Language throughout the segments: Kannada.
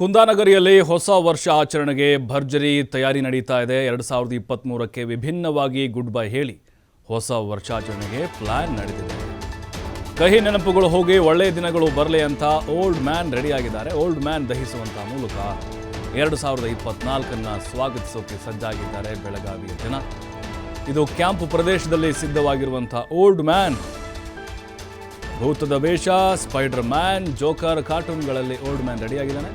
ಕುಂದಾನಗರಿಯಲ್ಲಿ ಹೊಸ ವರ್ಷ ಆಚರಣೆಗೆ ಭರ್ಜರಿ ತಯಾರಿ ನಡೀತಾ ಇದೆ. ಎರಡು ಸಾವಿರದ ಇಪ್ಪತ್ತ್ಮೂರಕ್ಕೆ ವಿಭಿನ್ನವಾಗಿ ಗುಡ್ ಬೈ ಹೇಳಿ ಹೊಸ ವರ್ಷಾಚರಣೆಗೆ ಪ್ಲಾನ್ ನಡೆದಿದೆ. ಕಹಿ ನೆನಪುಗಳು ಹೋಗಿ, ಒಳ್ಳೆಯ ದಿನಗಳು ಬರಲಿ ಅಂತ ಓಲ್ಡ್ ಮ್ಯಾನ್ ರೆಡಿಯಾಗಿದ್ದಾರೆ. ಓಲ್ಡ್ ಮ್ಯಾನ್ ದಹಿಸುವಂಥ ಮೂಲಕ ಎರಡು ಸಾವಿರದ ಇಪ್ಪತ್ನಾಲ್ಕನ್ನು ಸ್ವಾಗತಿಸೋಕೆ ಸಜ್ಜಾಗಿದ್ದಾರೆ ಬೆಳಗಾವಿಯ ಜನ. ಇದು ಕ್ಯಾಂಪ್ ಪ್ರದೇಶದಲ್ಲಿ ಸಿದ್ಧವಾಗಿರುವಂಥ ಓಲ್ಡ್ ಮ್ಯಾನ್. ಭೂತದ ವೇಷ ಸ್ಪೈಡರ್ ಮ್ಯಾನ್ ಜೋಕರ್, ಕಾರ್ಟೂನ್ಗಳಲ್ಲಿ ಓಲ್ಡ್ ಮ್ಯಾನ್ ರೆಡಿಯಾಗಿದ್ದಾನೆ.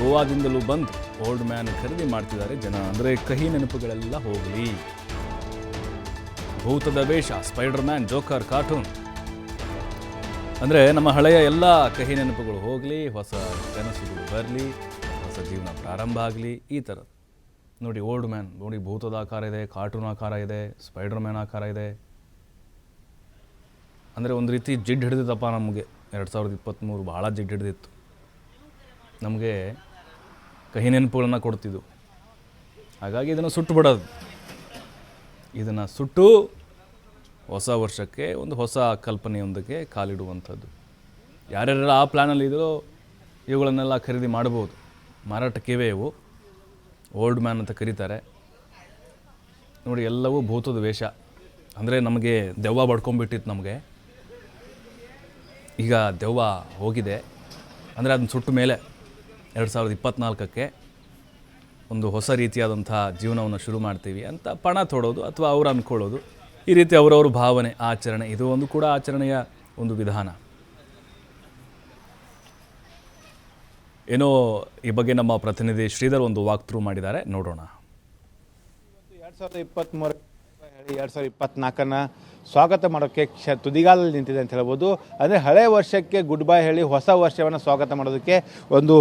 ಗೋವಾದಿಂದಲೂ ಬಂದು ಓಲ್ಡ್ ಮ್ಯಾನ್ ಖರೀದಿ ಮಾಡ್ತಿದ್ದಾರೆ ಜನ. ಅಂದರೆ ಕಹಿ ನೆನಪುಗಳೆಲ್ಲ ಹೋಗಲಿ. ಭೂತದ ವೇಷ ಸ್ಪೈಡರ್ ಮ್ಯಾನ್ ಜೋಕರ್, ಕಾರ್ಟೂನ್. ಅಂದರೆ ನಮ್ಮ ಹಳೆಯ ಎಲ್ಲ ಕಹಿ ನೆನಪುಗಳು ಹೋಗಲಿ, ಹೊಸ ಕನಸುಗಳು ಬರಲಿ, ಹೊಸ ಜೀವನ ಪ್ರಾರಂಭ ಆಗಲಿ, ಈ ಥರ ನೋಡಿ, ಓಲ್ಡ್ ಮ್ಯಾನ್, ನೋಡಿ, ಭೂತದ ಆಕಾರ ಇದೆ, ಕಾರ್ಟೂನ್ ಆಕಾರ ಇದೆ ಸ್ಪೈಡರ್ ಮ್ಯಾನ್ ಆಕಾರ ಇದೆ. ಅಂದರೆ ಒಂದು ರೀತಿ ಜಿಡ್ ಹಿಡಿದಿತ್ತಪ್ಪ ನಮಗೆ. ಎರಡು ಸಾವಿರದ ಇಪ್ಪತ್ತ್ಮೂರು ಭಾಳ ಜಿಡ್ ಹಿಡಿದಿತ್ತು. ನಮಗೆ ಕಹಿ ನೆನಪುಗಳನ್ನು ಕೊಡ್ತಿದ್ದು ಹಾಗಾಗಿ ಇದನ್ನು ಸುಟ್ಟು ಬಿಡೋದು. ಇದನ್ನು ಸುಟ್ಟು ಹೊಸ ವರ್ಷಕ್ಕೆ ಒಂದು ಹೊಸ ಕಲ್ಪನೆಯೊಂದಕ್ಕೆ ಕಾಲಿಡುವಂಥದ್ದು. ಯಾರ್ಯಾರೆಲ್ಲ ಆ ಪ್ಲ್ಯಾನಲ್ಲಿ ಇದ್ರೋ ಇವುಗಳನ್ನೆಲ್ಲ ಖರೀದಿ ಮಾಡ್ಬೋದು. ಮಾರಾಟಕ್ಕಿವೆ ಇವು. ಓಲ್ಡ್ ಮ್ಯಾನ್ ಅಂತ ಕರೀತಾರೆ. ನೋಡಿ, ಎಲ್ಲವೂ ಭೂತದ ವೇಷ. ಅಂದರೆ ನಮಗೆ ದೆವ್ವ ಬಡ್ಕೊಂಬಿಟ್ಟಿತ್ತು ನಮಗೆ. ಈಗ ದೆವ್ವ ಹೋಗಿದೆ. ಅಂದರೆ ಅದನ್ನ ಸುಟ್ಟ ಮೇಲೆ ಎರಡು ಸಾವಿರದ ಇಪ್ಪತ್ತ್ನಾಲ್ಕಕ್ಕೆ ಒಂದು ಹೊಸ ರೀತಿಯಾದಂಥ ಜೀವನವನ್ನು ಶುರು ಮಾಡ್ತೀವಿ ಅಂತ ಪಣ ತೊಡೋದು ಅಥವಾ ಅವ್ರು ಅಂದ್ಕೊಳ್ಳೋದು. ಈ ರೀತಿ ಅವರವ್ರ ಭಾವನೆ, ಆಚರಣೆ, ಇದು ಒಂದು ಕೂಡ ಆಚರಣೆಯ ಒಂದು ವಿಧಾನ. ಏನೋ ಈ ಬಗ್ಗೆ ನಮ್ಮ ಪ್ರತಿನಿಧಿ ಶ್ರೀಧರ್ ಒಂದು ವಾಕ್ ಥ್ರೂ ಮಾಡಿದ್ದಾರೆ. ನೋಡೋಣ. ಎರಡು ಸಾವಿರದ ಇಪ್ಪತ್ತ್ಮೂರು ಹೇಳಿ ಎರಡು ಸಾವಿರದ ಇಪ್ಪತ್ನಾಲ್ಕನ್ನ ಸ್ವಾಗತ ಮಾಡೋಕ್ಕೆ ಕ್ಷ ತುದಿಗಾಲಲ್ಲಿ ನಿಂತಿದೆ ಅಂತ ಹೇಳ್ಬೋದು. ಅಂದರೆ ಹಳೆ ವರ್ಷಕ್ಕೆ ಗುಡ್ ಬೈ ಹೇಳಿ ಹೊಸ ವರ್ಷವನ್ನು ಸ್ವಾಗತ ಮಾಡೋದಕ್ಕೆ ಒಂದು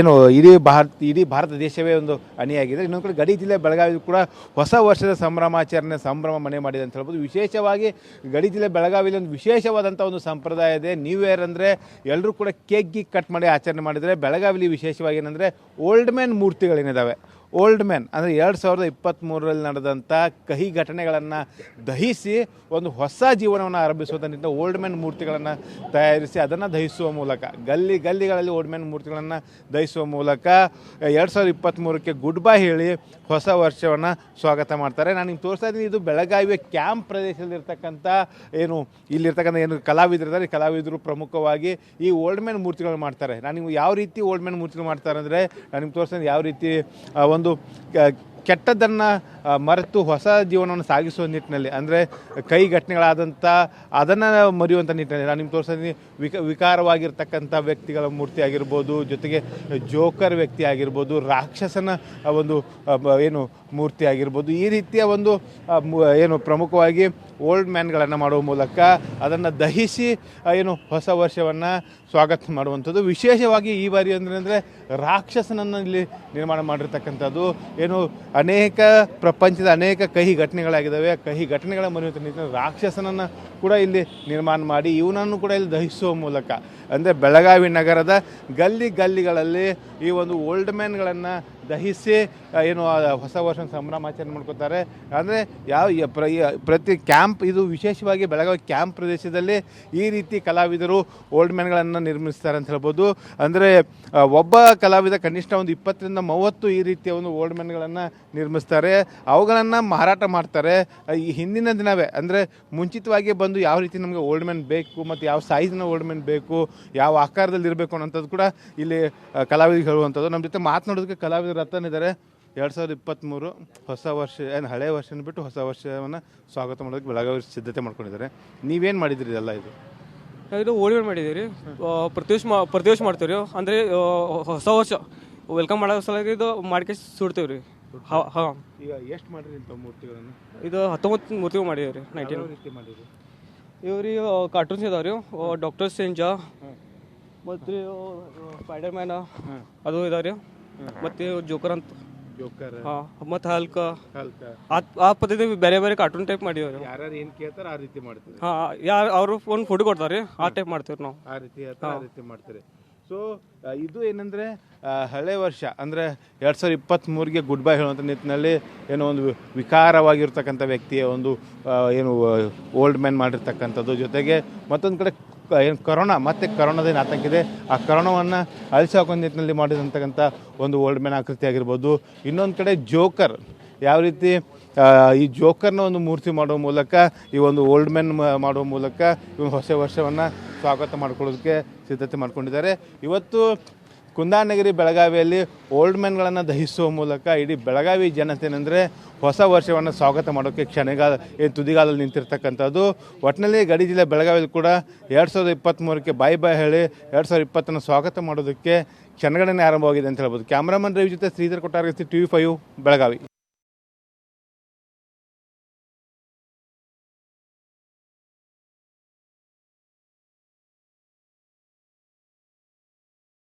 ಏನು ಇಡೀ ಭಾರತ ಇಡೀ ಭಾರತ ದೇಶವೇ ಒಂದು ಅಣಿಯಾಗಿದೆ. ಇನ್ನೊಂದು ಕಡೆ ಗಡಿ ಜಿಲ್ಲೆ ಬೆಳಗಾವಿ ಕೂಡ ಹೊಸ ವರ್ಷದ ಸಂಭ್ರಮಾಚರಣೆ, ಸಂಭ್ರಮ ಮನೆ ಮಾಡಿದೆ ಅಂತ ಹೇಳ್ಬೋದು. ವಿಶೇಷವಾಗಿ ಗಡಿ ಜಿಲ್ಲೆ ಬೆಳಗಾವಿಯಲ್ಲಿ ಒಂದು ವಿಶೇಷವಾದಂಥ ಒಂದು ಸಂಪ್ರದಾಯ ಇದೆ. ನ್ಯೂ ಇಯರ್ ಅಂದರೆ ಎಲ್ಲರೂ ಕೂಡ ಕೇಕ್ ಗೀಕ್ ಕಟ್ ಮಾಡಿ ಆಚರಣೆ ಮಾಡಿದರೆ ಬೆಳಗಾವಿಲಿ ವಿಶೇಷವಾಗಿ ಏನಂದರೆ ಓಲ್ಡ್ ಮ್ಯಾನ್ ಮೂರ್ತಿಗಳೇನಿದ್ದಾವೆ ಓಲ್ಡ್ ಮ್ಯಾನ್ ಅಂದರೆ ಎರಡು ಸಾವಿರದ ಇಪ್ಪತ್ತ್ಮೂರರಲ್ಲಿ ನಡೆದಂಥ ಕಹಿ ಘಟನೆಗಳನ್ನು ದಹಿಸಿ ಒಂದು ಹೊಸ ಜೀವನವನ್ನು ಆರಂಭಿಸುವುದರಿಂದ ಓಲ್ಡ್ ಮ್ಯಾನ್ ಮೂರ್ತಿಗಳನ್ನು ತಯಾರಿಸಿ ಅದನ್ನು ದಹಿಸುವ ಮೂಲಕ ಗಲ್ಲಿ ಗಲ್ಲಿಗಳಲ್ಲಿ ಓಲ್ಡ್ ಮ್ಯಾನ್ ಮೂರ್ತಿಗಳನ್ನು ದಹಿಸುವ ಮೂಲಕ ಎರಡು ಸಾವಿರದ ಇಪ್ಪತ್ತ್ಮೂರಕ್ಕೆ ಗುಡ್ ಬೈ ಹೇಳಿ ಹೊಸ ವರ್ಷವನ್ನು ಸ್ವಾಗತ ಮಾಡ್ತಾರೆ. ನಾನು ನಿಮ್ಗೆ ತೋರಿಸ್ತಾ ಇದ್ದೀನಿ ಇದು ಬೆಳಗಾವಿಯ ಕ್ಯಾಂಪ್ ಪ್ರದೇಶದಲ್ಲಿರ್ತಕ್ಕಂಥ ಏನು ಇಲ್ಲಿರ್ತಕ್ಕಂಥ ಏನು ಕಲಾವಿದರಿದ್ದಾರೆ ಕಲಾವಿದರು ಪ್ರಮುಖವಾಗಿ ಈ ಓಲ್ಡ್ ಮ್ಯಾನ್ ಮೂರ್ತಿಗಳನ್ನು ಮಾಡ್ತಾರೆ. ನಾನು ಯಾವ ರೀತಿ ಓಲ್ಡ್ ಮ್ಯಾನ್ ಮೂರ್ತಿಗಳು ಮಾಡ್ತಾರೆ ಅಂದರೆ ನಾನು ನಿಮ್ಗೆ ತೋರಿಸ್ತೀನಿ ಯಾವ ರೀತಿ ಆ, ಒಂದು ಕೆಟ್ಟದ್ದನ್ನು ಮರೆತು ಹೊಸ ಜೀವನವನ್ನು ಸಾಗಿಸುವ ನಿಟ್ಟಿನಲ್ಲಿ, ಅಂದರೆ ಕೈ ಘಟನೆಗಳಾದಂಥ ಅದನ್ನು ಮರೆಯುವಂಥ ನಿಟ್ಟಿನಲ್ಲಿ. ನಾನು ನಿಮ್ಗೆ ತೋರಿಸ್ತೀನಿ, ವಿಕ, ವಿಕಾರವಾಗಿರ್ತಕ್ಕಂಥ ವ್ಯಕ್ತಿಗಳ ಮೂರ್ತಿ ಆಗಿರ್ಬೋದು, ಜೊತೆಗೆ ಜೋಕರ್ ವ್ಯಕ್ತಿ ಆಗಿರ್ಬೋದು, ರಾಕ್ಷಸನ ಒಂದು ಏನು ಮೂರ್ತಿ ಆಗಿರ್ಬೋದು, ಈ ರೀತಿಯ ಒಂದು ಏನು ಪ್ರಮುಖವಾಗಿ ಓಲ್ಡ್ ಮ್ಯಾನ್ಗಳನ್ನು ಮಾಡುವ ಮೂಲಕ ಅದನ್ನು ದಹಿಸಿ ಏನು ಹೊಸ ವರ್ಷವನ್ನು ಸ್ವಾಗತ ಮಾಡುವಂಥದ್ದು. ವಿಶೇಷವಾಗಿ ಈ ಬಾರಿ ಅಂದರೆ ಅಂದರೆ ರಾಕ್ಷಸನನ್ನು ಇಲ್ಲಿ ನಿರ್ಮಾಣ ಮಾಡಿರ್ತಕ್ಕಂಥದ್ದು. ಏನು ಅನೇಕ ಪ್ರಪಂಚದ ಅನೇಕ ಕಹಿ ಘಟನೆಗಳಾಗಿದ್ದಾವೆ. ಕಹಿ ಘಟನೆಗಳ ಮನೆಯಲ್ಲಿ ರಾಕ್ಷಸನನ್ನು ಕೂಡ ಇಲ್ಲಿ ನಿರ್ಮಾಣ ಮಾಡಿ, ಇವನನ್ನು ಕೂಡ ಇಲ್ಲಿ ದಹಿಸುವ ಮೂಲಕ. ಅಂದರೆ ಬೆಳಗಾವಿ ನಗರದ ಗಲ್ಲಿ ಗಲ್ಲಿಗಳಲ್ಲಿ ಈ ಒಂದು ಓಲ್ಡ್ ಮ್ಯಾನ್ಗಳನ್ನು ದಹಿಸಿ ಏನು ಹೊಸ ವರ್ಷ ಸಂಭ್ರಮಾಚರಣೆ ಮಾಡ್ಕೋತಾರೆ. ಅಂದರೆ ಯಾವ ಪ್ರತಿ ಕ್ಯಾಂಪ್, ಇದು ವಿಶೇಷವಾಗಿ ಬೆಳಗಾವಿ ಕ್ಯಾಂಪ್ ಪ್ರದೇಶದಲ್ಲಿ ಈ ರೀತಿ ಕಲಾವಿದರು ಓಲ್ಡ್ ಮ್ಯಾನ್ಗಳನ್ನು ನಿರ್ಮಿಸ್ತಾರೆ ಅಂತ ಹೇಳ್ಬೋದು. ಅಂದರೆ ಒಬ್ಬ ಕಲಾವಿದ ಕನಿಷ್ಠ ಒಂದು ಇಪ್ಪತ್ತರಿಂದ ಮೂವತ್ತು ಈ ರೀತಿಯ ಒಂದು ಓಲ್ಡ್ ಮ್ಯಾನ್ಗಳನ್ನು ನಿರ್ಮಿಸ್ತಾರೆ. ಅವುಗಳನ್ನು ಮಾರಾಟ ಮಾಡ್ತಾರೆ. ಈ ಹಿಂದಿನ ದಿನವೇ, ಅಂದರೆ ಮುಂಚಿತವಾಗಿ ಬಂದು ಯಾವ ರೀತಿ ನಮಗೆ ಓಲ್ಡ್ ಮ್ಯಾನ್ ಬೇಕು, ಮತ್ತು ಯಾವ ಸೈಜ್ನ ಓಲ್ಡ್ ಮ್ಯಾನ್ ಬೇಕು, ಯಾವ ಆಕಾರದಲ್ಲಿ ಇರಬೇಕು ಅನ್ನೋಂಥದ್ದು ಕೂಡ ಇಲ್ಲಿ ಕಲಾವಿದರು ಹೇಳುವಂಥದ್ದು. ನಮ್ಮ ಜೊತೆ ಮಾತನಾಡೋದಕ್ಕೆ ಕಲಾವಿದರು ರತನಿದ್ದಾರೆ ಎರಡು ಸಾವಿರದ ಇಪ್ಪತ್ತ್ಮೂರು ಹೊಸ ವರ್ಷ ಏನು ಹಳೆ ವರ್ಷನ ಬಿಟ್ಟು ಹೊಸ ವರ್ಷವನ್ನು ಸ್ವಾಗತ ಮಾಡೋದಕ್ಕೆ ಬೆಳಗಾವಿ ಸಿದ್ಧತೆ ಮಾಡ್ಕೊಂಡಿದ್ದಾರೆ. ನೀವೇನು ಮಾಡಿದ್ರಿ ಇದೆಲ್ಲ ಇದು? ಇದು ಓಲ್ಡ್ ಮಾಡಿದ್ದೀವಿ ರೀ ಮಾ ಪ್ರತಿ ವರ್ಷ ಮಾಡ್ತೀವಿ ರೀ ಅಂದರೆ ಹೊಸ ವರ್ಷ. ವೆಲ್ಕಮ್ ಮಾಡೋ ಸಲುವಾಗಿ ಇದು ಮಾಡ್ಕೆ ಸುಡ್ತೀವಿ ರೀ ಹಾಂ. ಈಗ ಎಷ್ಟು ಮಾಡಿರಿ ಇಂಥ ಮೂರ್ತಿಗಳನ್ನು? ಇದು ಹತ್ತೊಂಬತ್ತು ಮೂರ್ತಿಗಳು ಮಾಡಿದ್ದೀವಿ ರೀ ನೈನ್ಟೀನ್ ಮಾಡಿರಿ ಇವು ಕಾರ್ಟೂನ್ಸ್ ಇದಾವೆ ರೀ ಡಾಕ್ಟರ್ ಸೇಂಜಾ ಮತ್ತು ಸ್ಪೈಡರ್ ಮ್ಯಾನ ಅದು ಇದಾವೆ ರೀ ಮತ್ತು ಜೋಕರ್ ಅಂತ. ಜೋಕರ್ ಹಾ ಮತ್ತು ಹಲ್ಕ ಹಲ್ಕ ಆ ಆ ಪದ್ಧತಿ ಬೇರೆ ಬೇರೆ ಕಾರ್ಟೂನ್ ಟೈಪ್ ಮಾಡಿವ್ರಿ ರೀ ಯಾರ್ಯಾರು ಏನು ಕೇಳ್ತಾರೆ ಆ ರೀತಿ ಮಾಡ್ತೀವಿ ಹಾ ಯಾರು ಅವರು ಒಂದು ಫೋಟೋ ಕೊಡ್ತಾರೆ ಆ ಟೈಪ್ ಮಾಡ್ತೀವಿ ನಾವು. ಆ ರೀತಿ ಆ ರೀತಿ ಮಾಡ್ತೀರಿ. ಸೊ ಇದು ಏನಂದ್ರೆ ಹಳೆ ವರ್ಷ ಅಂದ್ರೆ ಎರಡ್ ಸಾವಿರದ ಇಪ್ಪತ್ತ್ಮೂರಿಗೆ ಗುಡ್ ಬೈ ಹೇಳುವಂತ ನಿಟ್ಟಿನಲ್ಲಿ ಏನೋ ಒಂದು ವಿಕಾರವಾಗಿರ್ತಕ್ಕಂಥ ವ್ಯಕ್ತಿಯ ಒಂದು ಏನು ಓಲ್ಡ್ ಮ್ಯಾನ್ ಮಾಡಿರ್ತಕ್ಕಂಥದ್ದು ಜೊತೆಗೆ ಮತ್ತೊಂದು ಕಡೆ ಏನು ಕರೋನಾ, ಮತ್ತೆ ಕರೋನಾದೇನು ಆತಂಕ ಇದೆ. ಆ ಕರೋನಾವನ್ನು ಅಳಿಸಿ ಹಾಕೋ ನಿಟ್ಟಿನಲ್ಲಿ ಮಾಡಿದಂತಕ್ಕಂಥ ಒಂದು ಓಲ್ಡ್ ಮ್ಯಾನ್ ಆಕೃತಿ ಆಗಿರ್ಬೋದು. ಇನ್ನೊಂದು ಕಡೆ ಜೋಕರ್, ಯಾವ ರೀತಿ ಈ ಜೋಕರ್ನ ಒಂದು ಮೂರ್ತಿ ಮಾಡುವ ಮೂಲಕ, ಈ ಒಂದು ಓಲ್ಡ್ ಮ್ಯಾನ್ ಮಾಡುವ ಮೂಲಕ ಹೊಸ ವರ್ಷವನ್ನು ಸ್ವಾಗತ ಮಾಡ್ಕೊಳ್ಳೋದಕ್ಕೆ ಸಿದ್ಧತೆ ಮಾಡ್ಕೊಂಡಿದ್ದಾರೆ. ಇವತ್ತು ಕುಂದಾನಗರಿ ಬೆಳಗಾವಿಯಲ್ಲಿ ಓಲ್ಡ್ ಮ್ಯಾನ್ಗಳನ್ನು ದಹಿಸುವ ಮೂಲಕ ಇಡೀ ಬೆಳಗಾವಿ ಜನತೆ ಏನಂದರೆ ಹೊಸ ವರ್ಷವನ್ನು ಸ್ವಾಗತ ಮಾಡೋಕ್ಕೆ ಕ್ಷಣಗಾಲ ಏನು ತುದಿಗಾಲಲ್ಲಿ ನಿಂತಿರ್ತಕ್ಕಂಥದ್ದು. ಒಟ್ಟಿನಲ್ಲಿ ಗಡಿ ಜಿಲ್ಲೆ ಬೆಳಗಾವಿಯಲ್ಲಿ ಕೂಡ ಎರಡು ಸಾವಿರದ ಇಪ್ಪತ್ತ್ಮೂರಕ್ಕೆ ಬಾಯ್ ಬಾಯ್ ಹೇಳಿ ಎರಡು ಸಾವಿರದ ಇಪ್ಪತ್ತನ್ನು ಸ್ವಾಗತ ಮಾಡೋದಕ್ಕೆ ಕ್ಷಣಗಣನೆ ಆರಂಭವಾಗಿದೆ ಅಂತ ಹೇಳ್ಬೋದು. ಕ್ಯಾಮ್ರಾಮನ್ ರವಿ ಜೊತೆ Shridhar Kottargasti T V five, Belagavi.